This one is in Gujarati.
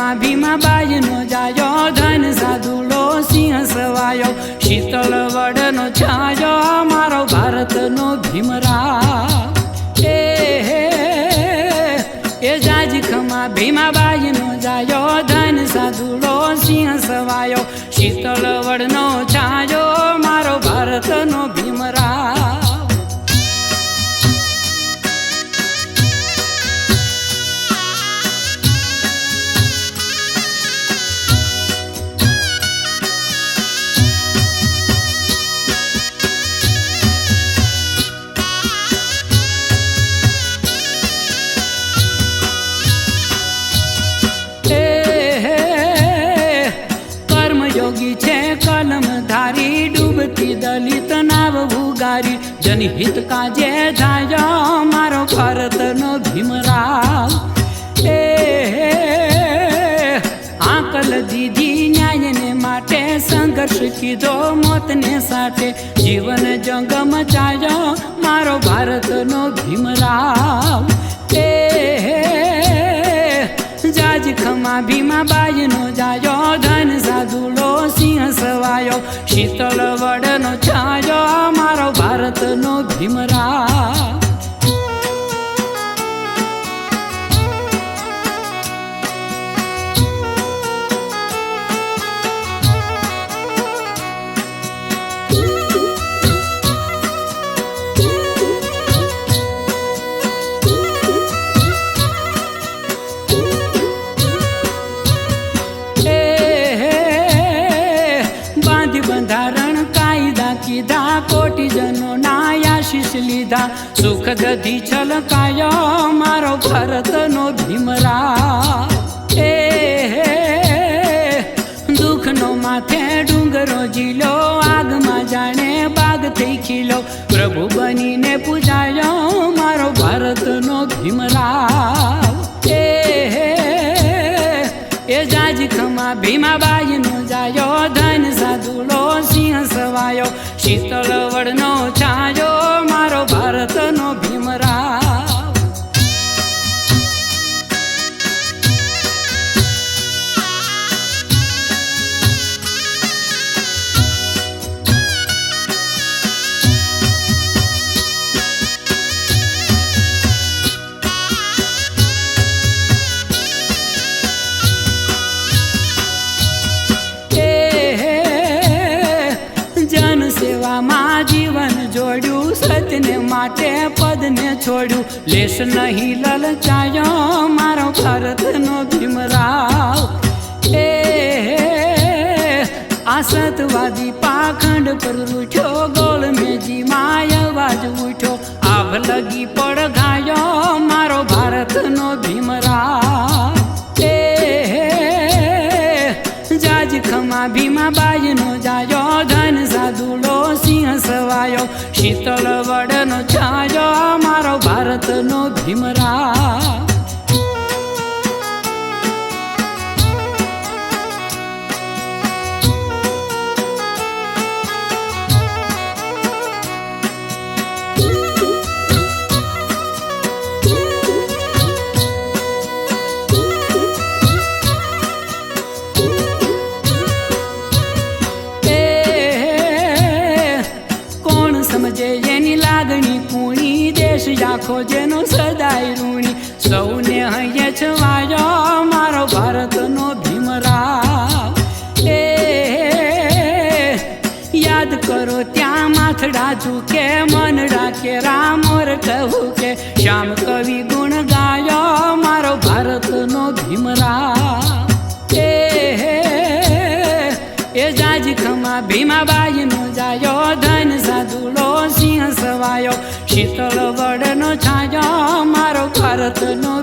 માં ભીમા બાજ નો જાયો, ધન સાધુલો સિંહ સવાયો શીતળ વડ નો છાયો, મારો ભારત નો ભીમરા. એ જાજ ખમા ભીમા કલમધારી દલિત નાવ ભુગારી જનહિત કાજે જાય મારો ભારતનો ભીમરાવ. એ, આકલ દીધી ન્યાયને માટે સંઘર્ષ કીધો મોતને સાથે. જીવન જંગમ ચાયો મારો ભારતનો ભીમરાવ. એ, જાજ ખમા ભીમા વડનો છાયો કીધા કોટીજનો ના આશીષ લીધા. સુખ ગધી છલકાયો મારો ભારતનો ભીમરા એ દુઃખનો માથે ડુંગરો જીલો આગમાં જાણે બાગ થઈ ખીલો. પ્રભુ બનીને પૂજાયો મારો ભારતનો ભીમરાવ એ જાજ ખમા ભીમાબાઈનો શીતળ વડનો છાયો જીવન જોડ્યું સતને માટે પદને છોડ્યું. લેશ નહીં લલચાયો મારો ભારતનો ભીમરાવ. એ આ સતવાદી પાખંડ પર રૂઠ્યો ગોળ મેજી માય અવાજ ઉઠ્યો. આભ લગી પડ ગાયો, મારો ભારતનો ભીમરાવ. શીતળ વડનો છાયો મારો ભારતનો ભીમરા લાગણી કુણી દેશ આખો જેનો સદાય ઋણી. સૌને હૈયે છવાયો મારો ભારતનો ભીમરા એ, યાદ કરો ત્યાં માથડા ઝૂકે, મન રાખે રામોર કહું કે શ્યામ કવિ ગુણ ગાયો મારો ભારતનો ભીમરાવ. શીતળ વડનો છાયો મારો ભારતનો